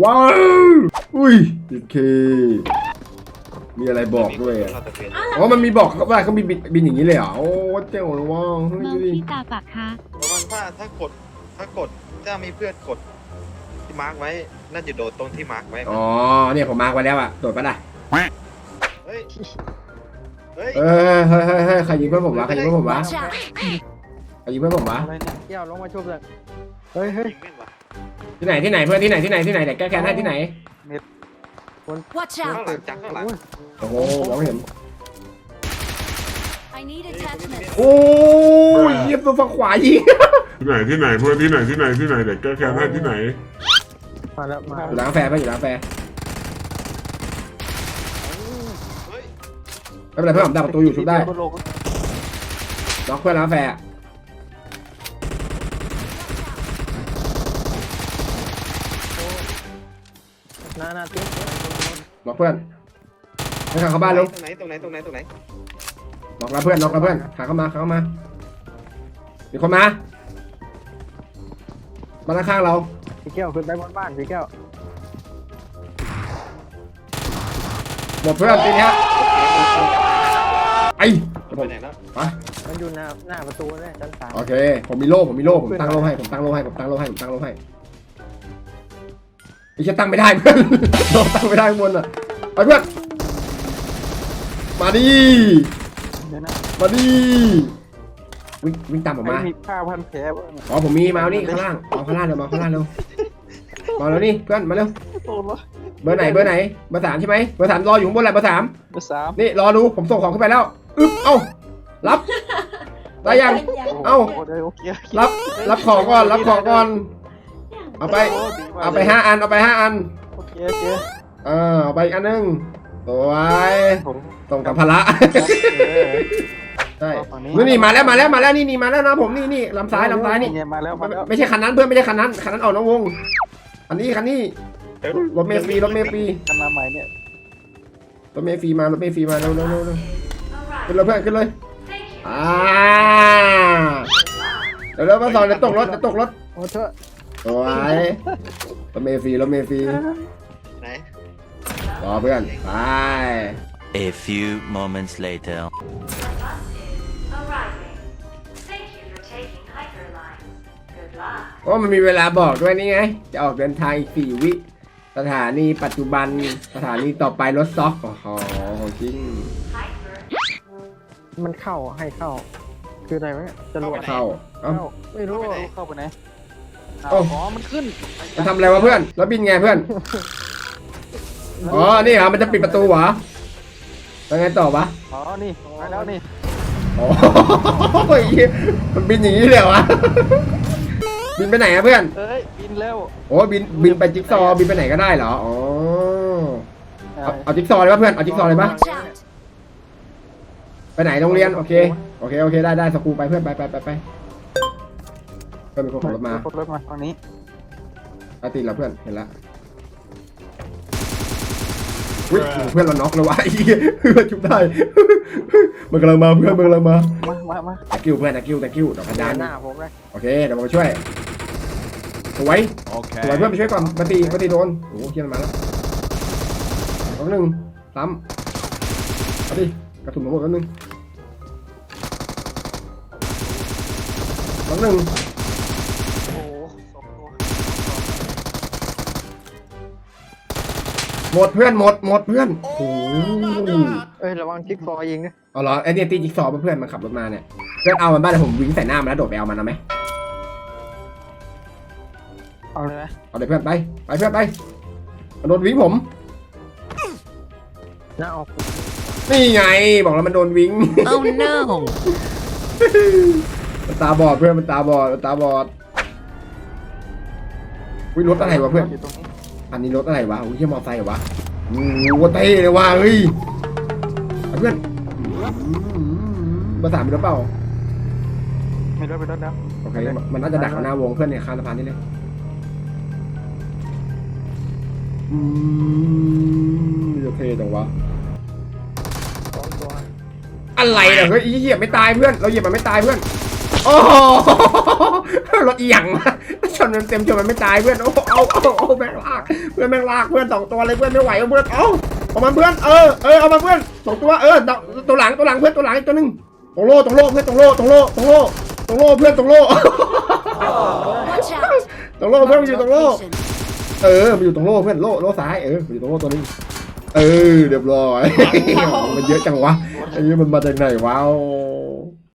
ว้าวอุ้ยโอเค มีอะไรบอกด้วยอะเราตะเกียบอ๋อมันมีบอกว่าเขามีบินบินอย่างนี้เลยเหรอโอ้เจ๋งเลยว้าวเฮ้ยเมาดูดิที่ตาปากคะเพระว่าถ้าถ้ากดถ้ากดถ้ามีเพื่อนกดที่มาร์กไว้ น่าจะโดดตรงที่มาร์กไว้อ๋อเนี่ยผมมาร์กไว้แล้วอะโดดปะล่ะเฮ้ยเฮ้ยเออเฮ้ยเฮ้ยเฮ้ยใครยิงเพื่อนผมวะใครยิงเพื่อนผมวะใครยิงเพื่อนผมวะอะไรเนี่ยเกี่ยวลงมาชุบเลยเฮ้ยเฮ้ย ยิงแม่นว่ะ ที่ไหนที่ไหนเพื่อนที่ไหนที่ไหนที่ไหนเดี๋ยวแก้แค้นให้ที่ไหน Watch ข้าง out หลังจากข้างหลังโอ้โหมองไม่เห็น I need attachment โอ้ยเยียบตัวฝั่งขวายิงที่ไหนที่ไหนเพื่อนที่ไหนที่ไหนที่ไหนเด็กแก้แค้นให้ที่ไหนมาแล้วมาอยู่ร้านกาแฟป่ะอยู่ร้านกาแฟเฮ้ยไม่เป็นไรเพื่อนผมดักประตูอยู่ชุบได้ล็อกเพื่อนร้านกาแฟ อะนานาติ๊กล็อกเพื่อนให้ขาเข้าบ้านเร็วตรงไหนตรงไหนตรงไหนตรงไหนล็อกแล้วเพื่อนล็อกแล้วเพื่อนขาเข้ามาขาเข้ามามีคนมาบ้านข้างเราพี่แก้วขึ้นไปบนบ้านพี่แก้วหมดเพื่อนทีนี้ไอ้มันไปไหนแล้วไปมันอยู่หน้าหน้าประตูเลยชั้นสามโอเคผมมีโล่ผมมีโล่ผมตั้งโล่ให้ผมตั้งโล่ให้ผมตั้งโล่ให้ผมตั้งโล่ให้ อ้จะตั้งไม่ได้เพื่อนเราตั้งไม่ได้ข้างบนอะไปเพื่อนมาดิเดี๋ยวนะมาดิวิ่งวิ่งตามผมมามีผ้าพันแผลบ้างอ๋อผมมีมาเอานี่ข้างล่างเอาข้างล่างเร็วมาข้างล่างเร็วมาแล้วนี่เพื่อนมาเร็วโอ้โหเบอร์ไหนเบอร์ไหนเบอร์สามใช่ไหมเบอร์สามรออยู่ข้างบนแหละเบอร์สามเบอร์สามนี่รอดูผมส่งของขึ้นไปแล้วอึ๊บเอ้ารับได้ยังเอ้า โโหโอเครับรับของก่อนรับของก่อน เอาไป เอาไปห้าอัน เอาไปห้าอัน โอเคโอเคเออเอาไปอีกอันหนึงสวยผมส่งกับภาระเออใช่เอาฝั่งนี้นี่นี่มาแล้วมาแล้วมาแล้วนี่นี่มาแล้วนะผมนี่นี่ลำซ้ายลำซ้ายนี่ไงมาแล้วมาแล้วไม่ใช่คันนั้นเพื่อนไม่ใช่คันนั้นคันนั้นออกนอกวง อันนี้คันนี้เอ้ยรถเมล์ฟรีรถเมล์ฟรีกันมาใหม่เนี่ยรถเมล์ฟรีมารถเมล์ฟรีมาเร็วเร็วเร็วเร็วขึ้นเลยเพื่อนขึ้นเลยอ่าเดี๋ยวเร็วมาสอนเดี๋ยวตกรถเดี๋ยวตกรถโอ้เถอะ สวยรถเมล์ฟรีรถเมล์ฟรีไหนรอเพื่อน ไป A few moments later. Arriving. Thank you for taking Hyperline. Good luck. โอ้มันมีเวลาบอกด้วยนี่ไง จะออกเดินทางอีกสี่วิ สถานีปัจจุบัน สถานีต่อไปรถซ็อกโอ้โหของจริง Hyper. มันเข้าให้เข้า คืออะไรวะเนี่ยจรวดเข้า เอ้า เข้าไม่รู้ว่าเข้าไปไหนโอ้อ๋อ มันขึ้นมันทำอะไรวะเพื่อน แล้วบินไงเพื่อน อ๋อ นี่เหรอ มันจะปิดประตูเหรอแล้วไงต่อวะ อ๋อ นี่มาแล้วนี่อ๋อเฮ้ยมันบินอย่างนี้เลยเหรอวะ บินไปไหนอะเพื่อน เอ้ย บินเร็ว โอ้บิน บินไปจิ๊กซอว์บินไปไหนก็ได้เหรอ อ๋อ เอาเอาจิ๊กซอว์เลยปะเพื่อน เอาจิ๊กซอว์เลยปะ Watch out ไปไหนโรงเรียน โอเค โอเค โอเค ได้ได้สกูไปเพื่อน ไปไปไปไป เพื่อนเป็นคนขับรถมารถมาตอนนี้อาติดแล้วเพื่อนเห็นละอุ้ยเพื่อนเราน็อกแล้ววะไอ้เหี้ยเพื่อนชุบได้มันกำลังมาเพื่อนมันกำลังมามามามาตะกิ้วเพื่อนตะกิ้วตะกิ้วดอกกระดานหน้าผมเลยโอเคเดี๋ยวผมไปช่วยสวยสวยเพื่อนไปช่วยก่อนมาตีมาตีโดนโอ้โหเคียนมาแล้วสองหนึ่งซ้ำเอาดิกระสุนหมดแล้วหนึ่งสองหนึ่ง หมดเพื่อนหมดหมดเพื่อนโอ้โหเอ้ยระวังจิ๊กซอว์ยิงนะเอาเหรอไอเนี่ยตีจิ๊กซอว์เพื่อนมันขับรถมาเนี่ยเพื่อนเอามันบ้านเดี๋ยวผมวิ่งใส่หน้ามันแล้วโดดไปเอามันเอาไหมเอาเลยไหมเอาเลยเพื่อนไปไปเพื่อนไปมันโดนวิ่งผมหน้าออกนี่ไงบอกแล้วมันโดนวิ่ง Oh no มันตาบอดเพื่อนมันตาบอดมันตาบอดวิรถอะไรวะเพื่อนยู่ตรงนี้ อันนี้รถอะไรวะอุ้ยเชี่ยมอไซค์เหรอวะโอ้โหเท่เลยว่ะเฮ้ยเอาเพื่อนภาษามมีรถเปล่าไม่รถไปรถแล้วโอเคมันน่าจะดักหน้าวงเพื่อนเนี่ยข้ามสะพานนี่เลยอืมโอเคจังวะสองตัวอะไรเนี่ยเฮ้ยอีเหยียบไม่ตายเพื่อน เราเหยียบมันไม่ตายเพื่อน โอ้โห รถอีหยังวะชนมันเต็มชนมันไม่ตายเพื่อนโอ้เอาเอาเอาแม่งลากเพื่อนแม่งลากเพื่อนสองตัวเลยเพื่อนไม่ไหวเอาเพื่อนเอาเอามาเพื่อนเออเออเอามาเพื่อนสองตัวเออตัวหลังตัวหลังเพื่อนตัวหลังอีกตัวหนึงตรงโล่ตรงโล่เพื่อนตรงโล่ตรงโล่ตรงโล่ตรงโล่เพื่อนตรงโล่ Watch out! ตรงโล่เพื่อนมันอยู่ตรงโล่ Location. เออมันอยู่ตรงโล่เพื่อนโล่โล่ซ้ายเออมันอยู่ตรงโล่ตัวนี้เออเรียบร้อยมันเยอะจังวะไอ้นี่มันมาจากไหนวะโอ้